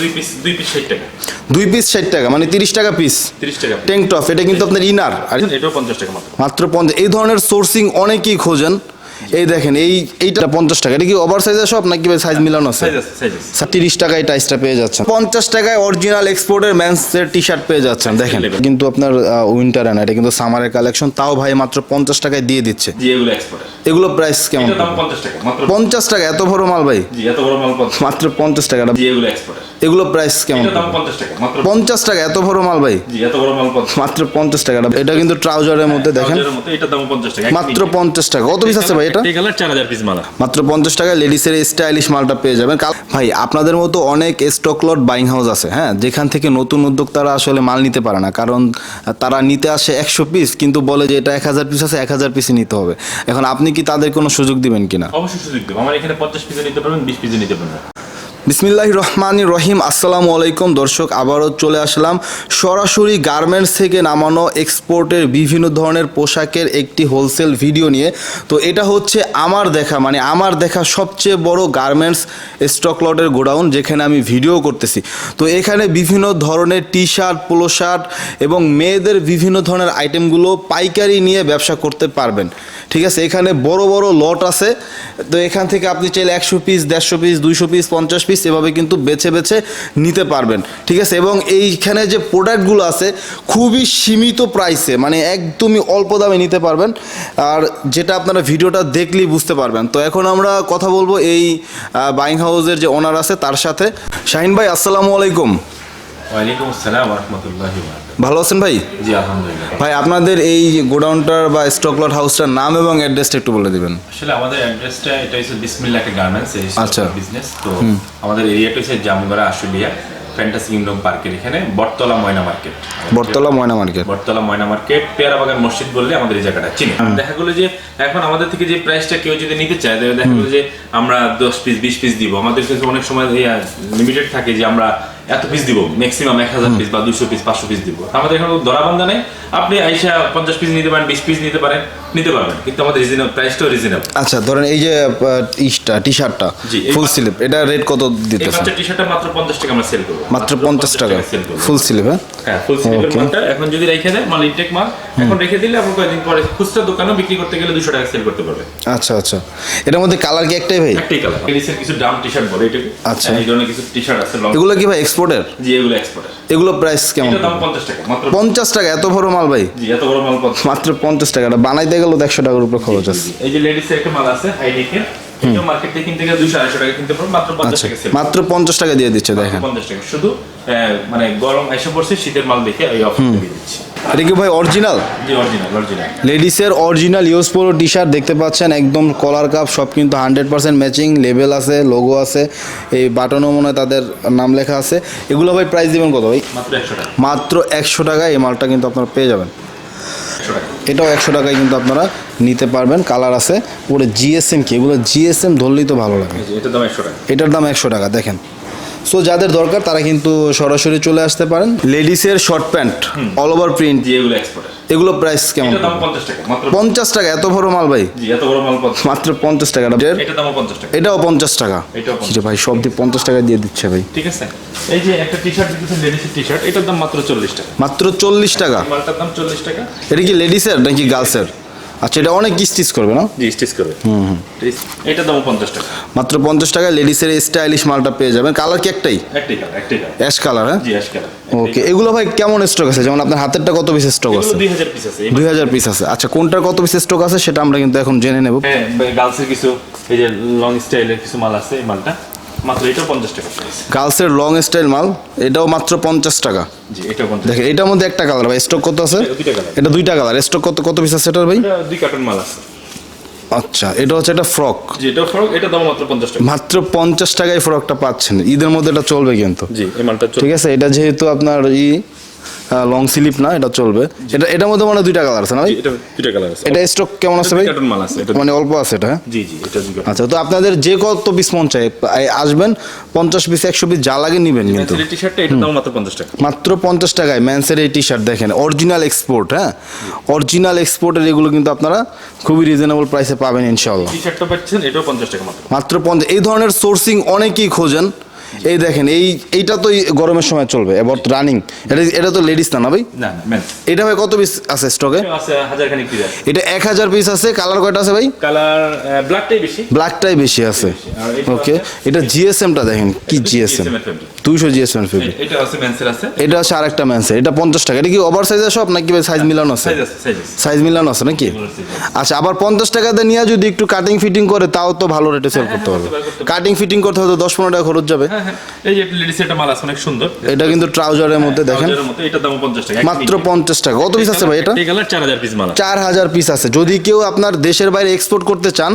দুই পিস দুই পিস ষাট টাকা। দুই পিস ষাট টাকা মানে তিরিশ টাকা পিস তিরিশ টাকা ট্যাঙ্ক টপ এটা কিন্তু আপনার ইনার আর এটাও পঞ্চাশ টাকা মাত্র। মাত্র পঞ্চাশ। এই ধরনের সোর্সিং অনেকেই খোঁজেন। এই দেখেন এই এইটা পঞ্চাশ টাকা। এটা কি ওভার সব নাকি সাইজ মিলানো আছে? তিরিশ টাকায় টাইসটা পেয়ে যাচ্ছেন। পঞ্চাশ টাকায় অরিজিনাল এক্সপোর্টের টি শার্ট পেয়ে যাচ্ছেন। দেখেন। কিন্তু আপনার উইন্টার না এটা কিন্তু সামারের কালেকশন তাও ভাই মাত্র পঞ্চাশ টাকায় দিয়ে দিচ্ছে। এগুলো এক্সপোর্টার এগুলো প্রাইস কেমন? পঞ্চাশ টাকা টাকা এত বড় মাল ভাই? মাত্র পঞ্চাশ টাকা। এগুলো প্রাইস কেমন? পঞ্চাশ টাকা টাকা এত বড় মাল ভাই? মাত্র পঞ্চাশ টাকা। এটা কিন্তু ট্রাউজারের মধ্যে দেখেন। টাকা মাত্র পঞ্চাশ টাকা। কত পিস আছে ভাই এটা? পিস মাত্র পঞ্চাশ টাকায় লেডিসের স্টাইলিশ মালটা পেয়ে যাবেন। ভাই আপনাদের মতো অনেক স্টক লট বাইং হাউস আছে হ্যাঁ? যেখান থেকে নতুন উদ্যোক্তারা আসলে মাল নিতে পারে না। কারণ তারা নিতে আসে একশো পিস কিন্তু বলে যে এটা এক হাজার পিস আছে এক হাজার পিসই নিতে হবে। এখন আপনি কি তাদের কোনো সুযোগ দিবেন কিনা? অবশ্যই সুযোগ দেবো। আমার এখানে পঞ্চাশ পিসে নিতে পারবেন বিশ পিসে নিতে পারবেন। বিসমিল্লাহ রহমান রহিম আসসালামু আলাইকুম। দর্শক আবারও চলে আসলাম সরাসরি গার্মেন্টস থেকে নামানো এক্সপোর্টের বিভিন্ন ধরনের পোশাকের একটি হোলসেল ভিডিও নিয়ে। তো এটা হচ্ছে আমার দেখা মানে আমার দেখা সবচেয়ে বড় গার্মেন্টস স্টক লটের গোডাউন যেখানে আমি ভিডিও করতেছি। তো এখানে বিভিন্ন ধরনের টি শার্ট পোলো শার্ট এবং মেয়েদের বিভিন্ন ধরনের আইটেমগুলো পাইকারি নিয়ে ব্যবসা করতে পারবেন। ঠিক আছে, এখানে বড় বড় লট আছে। তো এখান থেকে আপনি চাইলে একশো পিস দেড়শো পিস দুইশো পিস পঞ্চাশ পিস এভাবে কিন্তু বেছে বেছে নিতে পারবেন। ঠিক আছে, এবং এইখানে যে প্রোডাক্টগুলো আছে, খুবই সীমিত প্রাইসে মানে একদমই অল্প দামে নিতে পারবেন। আর যেটা আপনারা ভিডিওটা দেখলেই বুঝতে পারবেন। তো এখন আমরা কথা বলব এই বাইং হাউসের যে ওনার আছে, তার সাথে। শাহিন ভাই, আসসালামু আলাইকুম। ওয়ালাইকুম আসসালাম রহমতুল্লাহ ভালো আছেন ভাই? জি আলহামদুলিল্লাহ। ভাই আপনাদের এই গোডাউনটার বা স্টক লট হাউসটার নাম এবং অ্যাড্রেসটা একটু বলে দিবেন। আসলে আমাদের অ্যাড্রেসটা এটা হচ্ছে বিসমিল্লাহ গার্মেন্টস এই আচ্ছা। বিজনেস তো আমাদের এরিয়াটা হচ্ছে জামগড়া আশুলিয়া ফ্যান্টাসি কিংডম পার্কের এখানে Battala Moyna market Battala Moyna market Battala Moyna market পেয়ারা বাগান মসজিদ বললে আমাদের এই জায়গাটা চিনি। দেখা গেলো যে এখন আমাদের থেকে যে প্রাইসটা কেউ যদি নিতে চায় দেখা গেলো যে আমরা দশ পিস বিশ পিস দিব। আমাদের কাছে অনেক সময় লিমিটেড থাকে যে আমরা এত পিস দিব ম্যাক্সিমাম এক হাজার পিস বা দুশো পিস পাঁচশো পিস দিব। আমাদের এখানে ধরাবান্ধা নেই। আপনি আইসা পঞ্চাশ পিস নিতে পারেন বিশ পিস নিতে পারেন নিতে পারবেন। কিন্তু আমাদের রিজনেবল প্রাইসটাও রিজনেবল আচ্ছা ধরেন এই যে ইসটা টি শার্টটা ফুল স্লিপ এটা রেট কত এই দিতেছে টি শার্টটা মাত্র পঞ্চাশ টাকা আমরা সেল করব। মাত্র পঞ্চাশ টাকা? ফুল স্লিপ হ্যাঁ? হ্যাঁ ফুল স্লিপের Okay. মালটা এখন যদি রেখে দেয় মাল ইনটেক মাল এখন রেখে দিলে আপনি কয়েকদিন পরে খুচরা দোকানেও বিক্রি করতে গেলে দুশো টাকা সেল করতে পারবে আচ্ছা আচ্ছা। এটার মধ্যে কালার কি একটাই ভাই? একটাই কালার কিছু ডাম টি শার্ট বলে এটাকে আচ্ছা। এই ধরনের কিছু টি শার্ট আছে এগুলো কি ভাই এক্সপোর্টের? জি এগুলো এক্সপোর্টের। এগুলো প্রাইস কেমন? দাম পঞ্চাশ টাকা মাত্র পঞ্চাশ। টাকা? এত বড় মাল ভাই? জি এত বড় মাল মাত্র পঞ্চাশ টাকা। বানাইতে গেলেও একশো টাকার উপরে খরচ আছে। এই যে লেডিসের একটা মাল আছে হাই নেকের মার্কেট থেকে কিনতে গেলে দুশো আড়াইশো টাকা কিনতে পারবেন মাত্র পঞ্চাশ আচ্ছা টাকা সেল মাত্র পঞ্চাশ টাকা দিয়ে দিচ্ছে দেখেন। টাকা। শুধু মানে গরম এসে পড়ছে শীতের মাল দেখে এই অফার দিয়ে দিচ্ছি। এটা কি ভাই অরিজিনাল জি original original লেডিসের original use polo T shirt দেখতে পাচ্ছেন একদম কলার কাপ সব কিন্তু হান্ড্রেড পার্সেন্ট ম্যাচিং লেভেল আছে লোগো আছে এই বাটনও মনে তাদের নাম লেখা আছে। এগুলো ভাই প্রাইস দিবেন কত ভাই? মাত্র একশো টাকা। মাত্র একশো টাকায় এই মালটা কিন্তু আপনারা পেয়ে যাবেন। এটাও একশো টাকায় কিন্তু আপনারা নিতে পারবেন। কালার আছে। পুরো জিএসএম কি? এগুলো জিএসএম ধরলেই তো ভালো লাগে। এটার দাম একশো টাকা। এটার দাম একশো টাকা দেখেন। সো যাদের দরকার তারা কিন্তু সরাসরি চলে আসতে পারেন। লেডিসের short pant all over print দিয়ে এগুলো এক্সপোর্টার এগুলো প্রাইস কেমন? পঞ্চাশ টাকা এত বড় মাল ভাই? এত বড় মাত্র পঞ্চাশ টাকা এটাও পঞ্চাশ টাকা? এটা ভাই সব দিয়ে পঞ্চাশ টাকা দিয়ে দিচ্ছে ভাই। ঠিক আছে? এই যে একটা টি শার্ট দিতেছেন লেডিসের টি শার্ট এটার দাম মাত্র চল্লিশ টাকা। মাত্র চল্লিশ টাকা? মালটার দাম চল্লিশ টাকা। এটা কি লেডিসের নাকি গার্লসের আচ্ছা এটা অনেক স্টিচ করবে না? জি স্টিচ করবে। এটার দামও পঞ্চাশ টাকা। মাত্র পঞ্চাশ টাকা লেডিসের স্টাইলিশ মালটা পেয়ে যাবেন। কালার কি একটাই? একটাই কালার একটাই কালার অ্যাশ কালার হ্যাঁ? জি আজকাল ওকে এগুলো ভাই কেমন স্টক আছে? যেমন আপনার হাতেরটা কত পিসের স্টক আছে? দুই হাজার পিস আছে দুই হাজার পিস আছে। আচ্ছা কোনটার কত পিসের স্টক আছে সেটা আমরা কিন্তু এখন জেনে নেব। হ্যাঁ গার্লসের কিছু এই যে লং স্টাইলের কিছু মাল আছে এই মালটা। মাত্র এটাও পঞ্চাশ টাকা গার্লসের লং স্টাইল মাল এটাও মাত্র পঞ্চাশ টাকা। দেখেন এটার মধ্যে একটা কালার ভাই স্টক কত আছে? এটা দুইটা কালার স্টক কত কত পিস আছে এটার ভাই? দুই কার্টন মাল আছে। আচ্ছা এটা হচ্ছে একটা ফ্রক জি এটাও ফরক এটা দাম মাত্র পঞ্চাশ টাকা। মাত্র পঞ্চাশ টাকায় ফ্রকটা পাচ্ছেন। ঈদের মধ্যে এটা চলবে কিন্তু। জি এই মালটা ঠিক আছে এটা যেহেতু আপনার ই লং স্লিপ না এটা চলবে। এটা এটার মধ্যে মানে দুইটা কালার আছে না ভাই? এটা দুইটা কালার আছে। এটা স্টক কেমন আছে ভাই? কার্টন মাল আছে এটা মানে অল্প আছে এটা হ্যাঁ? জি জি এটা আচ্ছা তো আপনাদের যে কত পিস মন চাই আসবেন পঞ্চাশ পিস একশো পিস যা লাগে নিবেন কিন্তু। টি শার্টটা এটার দাম মাত্র পঞ্চাশ টাকা। মাত্র পঞ্চাশ টাকায় ম্যান্সের এই টি শার্ট দেখেন অরিজিনাল এক্সপোর্ট হ্যাঁ? অরিজিনাল এক্সপোর্টের এগুলো কিন্তু আপনারা খুবই রিজনেবল প্রাইসে পাবেন ইনশাল্লাহ টি শার্টটা পাচ্ছেন এটাও পঞ্চাশ টাকা মাত্র। মাত্র এই ধরনের সোর্সিং অনেকেই খোঁজেন। এই দেখেন এই এইটা তো গরমের সময় চলবে এবার রানিং এটা এটা তো লেডিস না না ভাই? না এটা ভাই কত পিস আছে স্টকে এটা এক হাজার পিস আছে কালার কয়টা আছে ভাই? কালার ব্ল্যাকটাই বেশি। ব্ল্যাকটাই বেশি আছে। ওকে এটা জিএসএমটা দেখেন কি জিএসএম GSM এর fabric। দুইশো জিএসএম ফেব্রিক এটা আছে মেন্সের আছে? এটা হচ্ছে আরেকটা ম্যানসে এটা পঞ্চাশ টাকা। এটা কি ওভার সাইজের সব নাকি সাইজ মিলানো আছে? সাইজ সাইজ সাইজ মিলানো আছে নাকি? আচ্ছা আবার পঞ্চাশ টাকাতে নিয়ে যদি একটু কাটিং ফিটিং করে তাও তো ভালো রেটে সেল করতে হবে পারবে, কাটিং ফিটিং করতে হয়তো দশ পনেরো টাকা খরচ যাবে। হ্যাঁ হ্যাঁ। এই যে লেডিস একটা মাল আছে অনেক সুন্দর। এটা কিন্তু ট্রাউজারের মধ্যে দেখেন। দাম 50 টাকা মাত্র পঞ্চাশ টাকা। কত পিস আছে ভাই এটা? 4000 পিস মাল আছে। চার হাজার পিস আছে। যদি কেউ আপনার দেশের বাইরে এক্সপোর্ট করতে চান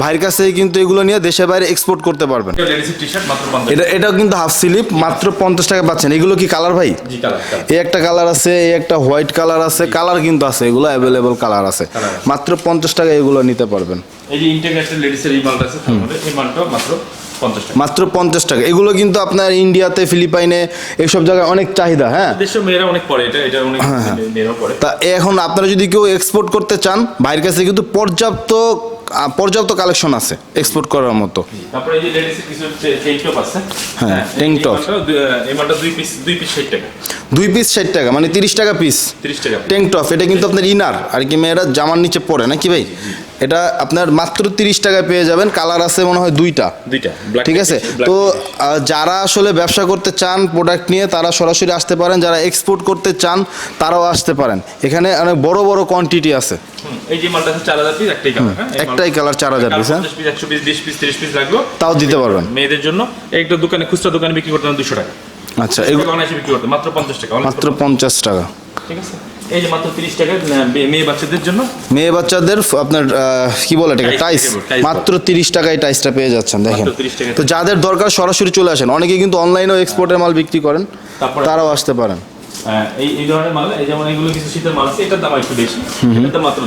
ভাইয়ের কাছে কিন্তু এগুলো নিয়ে দেশের বাইরে এক্সপোর্ট করতে পারবেন। মাত্র 50 এটা এটাও কিন্তু হাফ স্লিপ মাত্র পঞ্চাশ টাকা পাচ্ছেন। এগুলো কি কালার ভাই? এই একটা কালার আছে এই একটা হোয়াইট কালার আছে কালার কিন্তু আছে এগুলো অ্যাভেলেবল কালার আছে। মাত্র পঞ্চাশ টাকা এগুলো নিতে পারবেন। এই যে ইন্টারন্যাশনাল লেডিসের এই মালটা আছে এই মালটা মাত্র 50 টাকা মাত্র পঞ্চাশ টাকা। এগুলো কিন্তু আপনার ইন্ডিয়াতে ফিলিপাইনে এইসব জায়গায় অনেক চাহিদা হ্যাঁ? দেশের মেয়েরা অনেক পরে এটা এটা অনেক মেয়েরা তা এখন আপনারা যদি কেউ এক্সপোর্ট করতে চান বাইরের কাছে কিন্তু পর্যাপ্ত পর্যাপ্ত কালেকশন আছে এক্সপোর্ট করার মতো। তারপরে এই যে লেডিসের কিছু টেন টপ আছে হ্যাঁ, এই মালটা দুই- পিস দুই পিস 60 টাকা। দুই পিস ষাট টাকা মানে তিরিশ টাকা পিস 30 টাকা। টপ এটা কিন্তু আপনার ইনার আর কি মেয়েরা জামার নিচে পড়ে নাকি ভাই? এটা আপনার মাত্র তিরিশ টাকায় পেয়ে যাবেন। কালার আছে মনে হয় দুইটা। দুইটা ঠিক আছে? তো যারা আসলে ব্যবসা করতে চান প্রোডাক্ট নিয়ে তারা সরাসরি আসতে পারেন। যারা এক্সপোর্ট করতে চান তারাও আসতে পারেন। এখানে অনেক বড় বড় কোয়ান্টিটি আছে। হুম, এই যে মালটা আছে 4000 পিস একটাই কালার হ্যাঁ? একটাই কালার চার হাজার পিস হ্যাঁ? 50 পিস 100 পিস 20 পিস লাগল। তাও দিতে পারবেন। মেয়েদের জন্য একটা দোকানে খুচরা দোকানে বিক্রি করতে দুশো টাকা। আচ্ছা এগুলো মাত্র পঞ্চাশ টাকা মাত্র পঞ্চাশ টাকা। ঠিক আছে? এই যে মাত্র তিরিশ টাকা মেয়ে বাচ্চাদের জন্য? মেয়ে বাচ্চাদের আপনার কি বলে এটাকে টাইস মাত্র তিরিশ টাকায় টাইসটা পেয়ে যাচ্ছেন দেখেন। তো যাদের দরকার সরাসরি চলে আসেন। অনেকে কিন্তু অনলাইনেও এক্সপোর্টের মাল বিক্রি করেন তারাও আসতে পারেন। হ্যাঁ, এই এই ধরনের মাল এই যেমন এগুলো কিছু শীতের মাল আছে এটার দাম একটু বেশি। এটার মাত্র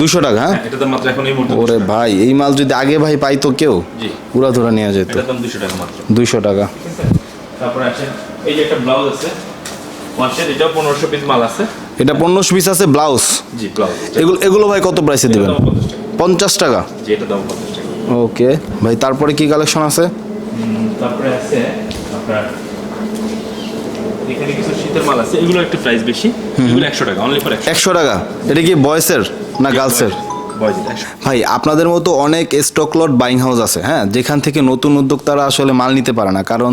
দুশো টাকা। হ্যাঁ? এটার মাত্র এখন এই মুহূর্তে ওরে ভাই এই মাল যদি আগে ভাই পাইতো কেউ জি। পুরা ধরে নিয়ে যেত। এটার দাম দুশো টাকা মাত্র। দুইশো টাকা। ঠিক আছে? তারপরে এই যে একটা ব্লাউজ আছে ওয়াশের এটাও পনেরোশো পিস মাল আছে। এটা পনেরোশো পিস আছে ব্লাউজ এগুলো এগুলো ভাই কত প্রাইসে দেবেন? পঞ্চাশ টাকা। ওকে। ভাই তারপরে কি কালেকশন আছে? তারপরে আছে আপনার এখানে কিছু শীতের মাল আছে। এগুলো একটু প্রাইস বেশি। এগুলো একশো টাকা অনলি ফর টাকা। এটা কি বয়সের না গার্লসের ভাই আপনাদের মতো অনেক স্টক লট বাইং হাউস আছে হ্যাঁ? যেখান থেকে নতুন উদ্যোক্তারা আসলে মাল নিতে পারে না কারণ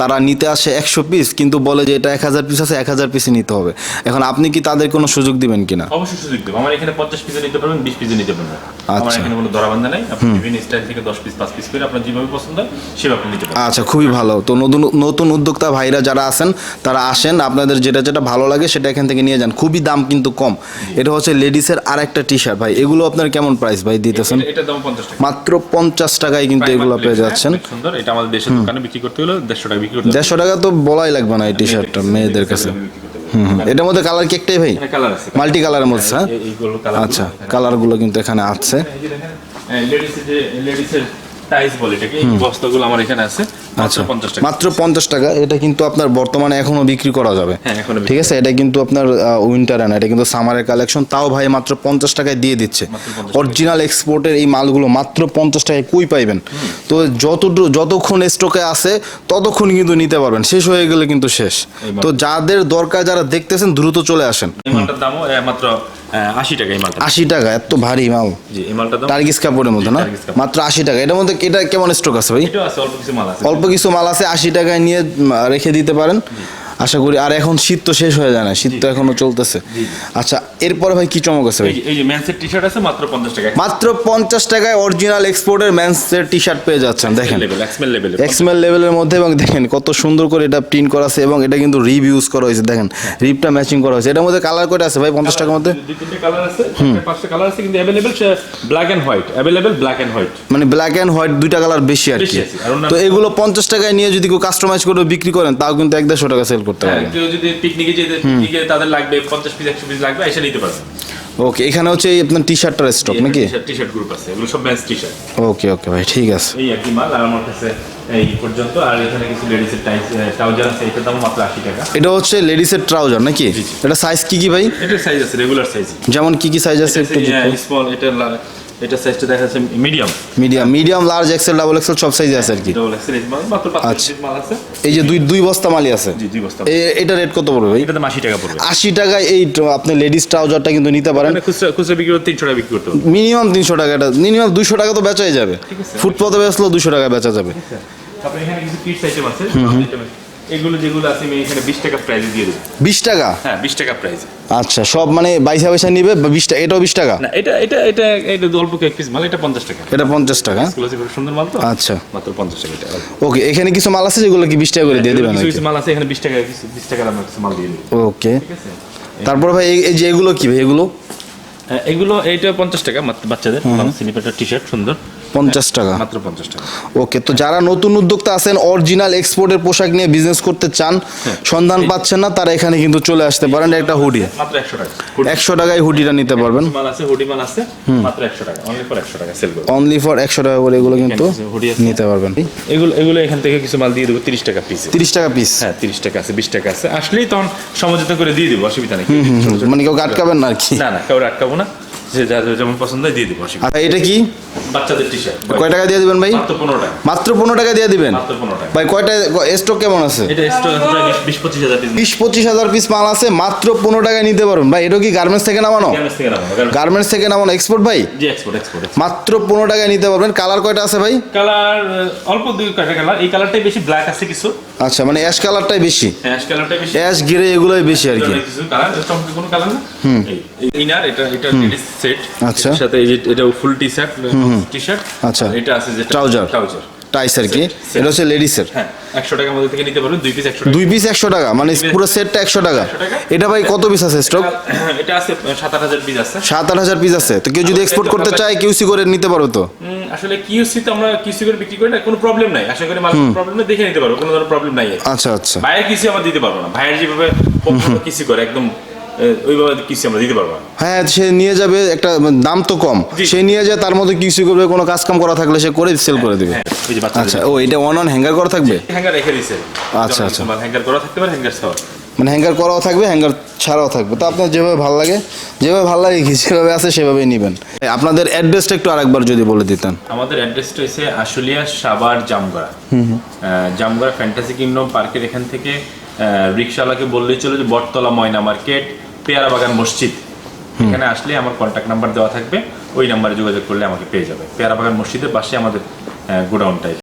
তারা নিতে আসে একশো পিস কিন্তু বলে যে এটা এক হাজার পিস আছে এক হাজার পিসই নিতে হবে। এখন আপনি কি তাদের কোনো সুযোগ দিবেন কিনা? অবশ্যই সুযোগ দেবো। আমার এখানে পঞ্চাশ পিসে নিতে পারবেন বিশ পিসে নিতে পারবেন। আমার আচ্ছা। এখানে কোনো নাই। আপনি বিভিন্ন স্টাইল থেকে দশ পিস পাঁচ পিস করে আপনার যেভাবে পছন্দ হয় সেভাবে নিতে পারবেন। আচ্ছা খুবই ভালো। তো নতুন নতুন উদ্যোক্তা ভাইরা যারা আছেন তারা আসেন আপনাদের যেটা যেটা ভালো লাগে সেটা এখান থেকে নিয়ে যান। খুবই দাম কিন্তু কম। এটা হচ্ছে লেডিসের আর একটা টি শার্ট ভাই। এগুলো আপনার কেমন প্রাইস ভাই দিতেছেন? এটা- দাম পঞ্চাশ টাকা। মাত্র পঞ্চাশ টাকায় কিন্তু এগুলো পেয়ে যাচ্ছেন। অনেক সুন্দর। এটা আমাদের দেশের দোকানে বিক্রি করতে হলে দেড়শো টাকা বিক্রি করতে হবে। দেড়শো টাকা তো বলাই লাগবে না এই টি শার্টটা মেয়েদের কাছে। বিক্রি হুম হুম। এটার মধ্যে কালার কি একটাই ভাই? এখানে কালার আছে। মাল্টি কালারের মধ্যে হ্যাঁ কালার আচ্ছা কালারগুলো কিন্তু এখানে আছে। লেডিসের যে লেডিসের টাইস বলে এটাকে এই বস্তাগুলো আমার এখানে আছে আচ্ছা। মাত্র পঞ্চাশ টাকা মাত্র এটা কিন্তু আপনার বর্তমানে এখনও বিক্রি করা যাবে। হ্যাঁ এখনও ঠিক আছে? এটা কিন্তু আপনার উইন্টার না এটা কিন্তু সামারের কালেকশন তাও ভাই মাত্র পঞ্চাশ টাকায় দিয়ে দিচ্ছে। অরিজিনাল এক্সপোর্টের এই মালগুলো মাত্র পঞ্চাশ টাকায় কই পাইবেন? তো যত যতক্ষণ স্টকে আছে ততক্ষণ কিন্তু নিতে পারবেন। শেষ হয়ে গেলে কিন্তু শেষ। তো যাদের দরকার যারা দেখতেছেন দ্রুত চলে আসেন। মালটার দামও মাত্র আশি টাকা এই মালটা। আশি টাকা এত ভারী মাল। জি এই মালটার টার্গিস কাপড়ের মধ্যে না? মাত্র আশি টাকা। এটার মধ্যে এটা কেমন স্টক আছে ভাই? অল্প কিছু মাল আছে। অল্প কিছু মাল আছে আশি টাকায় নিয়ে রেখে দিতে পারেন। আশা করি আর এখন শীত তো শেষ হয়ে যায় না শীত তো এখনও চলতেছে। আচ্ছা এরপরে ভাই কি চমক আছে ভাই? এই যে- ম্যান্সের টি শার্ট আছে মাত্র পঞ্চাশ টাকা মাত্র পঞ্চাশ টাকায় অরিজিনাল এক্সপোর্টের ম্যান্সের টি শার্ট পেয়ে যাচ্ছেন দেখেন। এক্সমেল লেভেল এক্সমেল লেভেলের মধ্যে। এবং দেখেন কত সুন্দর করে এটা প্রিন্ট করা আছে এবং এটা কিন্তু রিভ ইউজ করা হয়েছে দেখেন। রিভটা ম্যাচিং করা হয়েছে। এটার মধ্যে কালার কয়টা আছে ভাই পঞ্চাশ টাকার মধ্যে? দুই তিনটে কালার আছে পাঁচটা কালার আছে কিন্তু available black and white available black and white মানে ব্ল্যাক অ্যান্ড হোয়াইট দুইটা কালার বেশি আর কি। তো এগুলো পঞ্চাশ টাকায় নিয়ে যদি কেউ কাস্টমাইজ করে বিক্রি করেন তাও কিন্তু এক দেড়শো টাকা সেল করতে পারবেন কেউ যদি পিকনিকে যেতে পিকনিকে তাদের লাগবে পঞ্চাশ পিস একশো পিস লাগবে এসে নিতে পারবে। ওকে এখানে হচ্ছে এই আপনার টি শার্টটার স্টক নাকি? টি শার্ট গ্রুপ আছে এগুলো সব ম্যান্স টি শার্ট ওকে ওকে ভাই ঠিক আছে। এই একই মাল আর আমার কাছে এই পর্যন্ত আর এখানে কিছু লেডিসের ট্রাউজার আছে এটার দাম মাত্র আশি টাকা। এটা হচ্ছে লেডিসের ট্রাউজার নাকি? এটা সাইজ কি কি ভাই? এটা সাইজ আছে রেগুলার সাইজ যেমন কি কি সাইজ আছে একটু স্মল এটা এটা সাইজটা দেখা যাচ্ছে medium medium medium large XL double XL সব সাইজে আছে আর কি। ডবল এক্সেল মাত্র পাঁচ আচ্ছা। মাল আছে। এই যে দুই দুই বস্তা মালই আছে। জি দুই বস্তা এটা রেট কত পড়বে এটাতে আশি টাকা পড়বে। আশি টাকায় এই আপনি লেডিস ট্রাউজারটা কিন্তু নিতে পারেন। মানে খুচরা খুচরা বিক্রি করতে তিনশো টাকা বিক্রি করতে মিনিমাম তিনশো টাকা এটা মিনিমাম দুশো টাকা তো বেচাই যাবে। ফুটপাতে বেচলেও দুশো টাকা বেচা যাবে। তারপরে এখানে কিছু কিডস আইটেম আছে। এগুলো যেগুলো আছে আমি এখানে বিশ টাকা প্রাইজে দিয়ে দেবো। বিশ টাকা? হ্যাঁ বিশ টাকা প্রাইজে আচ্ছা সব মানে বাইসা বাইসা নিবে বা বিশ টাকা এটাও বিশ টাকা? না এটা এটা এটা এটা অল্প কয়েক পিস মাল এটা পঞ্চাশ টাকা। এটা পঞ্চাশ টাকা? এগুলো হচ্ছে খুব সুন্দর মাল তো? আচ্ছা। মাত্র পঞ্চাশ টাকা এটা। ওকে এখানে কিছু মাল আছে যেগুলো কি বিশ টাকা করে দিয়ে এগুলো দেবেন কিছু কিছু মাল আছে এখানে বিশ টাকা কিছু বিশ টাকা দামের কিছু মাল দিয়ে দেবো। ওকে ঠিক আছে? তারপর ভাই এই- যে এগুলো কি ভাই এগুলো? হ্যাঁ, এগুলো এইটা পঞ্চাশ টাকা মাত্র বাচ্চাদের। স্লিপারটা টি শার্ট সুন্দর। পঞ্চাশ টাকা। মাত্র পঞ্চাশ টাকা। ওকে তো যারা নতুন উদ্যোক্তা আছেন অরিজিনাল এক্সপোর্টের পোশাক নিয়ে বিজনেস করতে চান সন্ধান পাচ্ছেন না তারা এখানে কিন্তু চলে আসতে পারেন একটা হুডি মাত্র একশো টাকা। একশো টাকায় হুডিটা নিতে পারবেন। মাল আছে হুডি মাল আছে মাত্র একশো টাকা। অনলি ফর একশো টাকা সেল করব অনলি ফর একশো টাকা করে এগুলো কিন্তু নিতে পারবেন। এগুলো এগুলো এখান থেকে কিছু মাল দিয়ে দেবো তিরিশ টাকা পিস তিরিশ টাকা পিস হ্যাঁ তিরিশ টাকা আছে বিশ টাকা আছে। আসলেই তখন সমঝোতা করে দিয়ে দেবো অসুবিধা নেই। মানে কেউ আটকাবেন না আর কি। না না কেউ আটকাবো না। যে যার যেমন পছন্দ হয় দিয়ে দেবো আচ্ছা এটা কি? বাচ্চাদের টি শার্ট কয় টাকা দিয়ে দিবেন ভাই? মাত্র পনেরো টাকা। মাত্র পনেরো টাকা দিয়ে দিবেন? মাত্র পনেরো টাকা। ভাই কয়টা স্টক কেমন আছে? এটা স্টক আছে প্রায় বিশ- পঁচিশ হাজার পিস বিশ পঁচিশ হাজার পিস মাল আছে মাত্র পনেরো টাকায় নিতে পারবেন। ভাই এটা কি গার্মেন্টস থেকে নামানো? গার্মেন্টস থেকে নামানো এক্সপোর্ট ভাই? জি এক্সপোর্ট এক্সপোর্ট মাত্র পনেরো টাকায় নিতে পারবেন। কালার কয়টা আছে ভাই? কালার অল্প দুই কয়টা কালার এই কালারটাই বেশি ব্ল্যাক আছে কিছু। আচ্ছা মানে অ্যাশ কালারটাই বেশি? অ্যাশ কালারটাই বেশি। অ্যাশ গিরে এগুলোই বেশি আর কি। কিছু কালার চমকে কোনো কালার না? হুম। ইনার এটা এটা সেট আচ্ছা। সাথে এই যে এটা ফুল টি শার্ট টি শার্ট আচ্ছা। এটা আছে যে Trouser। ট্রাউজার টাইস আর কি। এটা হচ্ছে লেডিসের হ্যাঁ একশো টাকার মধ্যে থেকে নিতে পারবেন দুই পিস একশো টাকা। দুই পিস একশো টাকা মানে পুরো সেটটা একশো টাকা। টাকা। এটা ভাই কত পিস আছে স্টক এটা আছে সাত আট হাজার পিস আছে। পিস আছে। তো কেউ যদি এক্সপোর্ট করতে চায় কিউসি করে নিতে পারো তো? আসলে কিউসি তো আমরা কিউসি করে বিক্রি করি না কোনো প্রবলেম নাই। আশা করি মালের প্রবলেম নেই দেখে নিতে পারব কোনো ধরনের প্রবলেম নাই আচ্ছা আচ্ছা। ভাইয়ের কিসি আমরা দিতে পারব না। ভাইয়ের যেভাবে কিসি করে একদম ওইভাবে কিসি আমরা দিতে পারব হ্যাঁ সে নিয়ে যাবে একটা দাম তো কম। সে নিয়ে যায় তার মধ্যে কিউসি করবে কোনো কাজ কাম করা থাকলে সে করে সেল করে দিবে। হ্যাঁ, আচ্ছা ও এটা ওয়ান অন হ্যাঙ্গার করা থাকবে? হ্যাঙ্গার রেখে দিছে। আচ্ছা, আচ্ছা। হ্যাঙ্গার করা থাকতে পারে হ্যাঙ্গার ছাড়া। মানে হ্যাঙ্গার করাও থাকবে হ্যাঙ্গার ছাড়াও থাকবে। তো আপনার যেভাবে ভালো লাগে যেভাবে ভালো লাগে যেভাবে আছে সেভাবেই নেবেন। আপনাদের অ্যাড্রেসটা একটু আরেকবার যদি বলে দিতেন। আমাদের অ্যাড্রেসটা হচ্ছে আশুলিয়া সাবার জামগড়া। জামগড়া ফ্যান্টাসি কিংডম পার্কের এখান থেকে রিক্সাওয়ালাকে বললেই চলো যে বটতলা ময়না মার্কেট পেয়ারা বাগান মসজিদ। এখানে আসলে আমার কন্ট্যাক্ট নাম্বার দেওয়া থাকবে ওই নাম্বারে যোগাযোগ করলে আমাকে পেয়ে যাবে। পেয়ারা বাগান মসজিদের পাশে আমাদের গোডাউনটাই।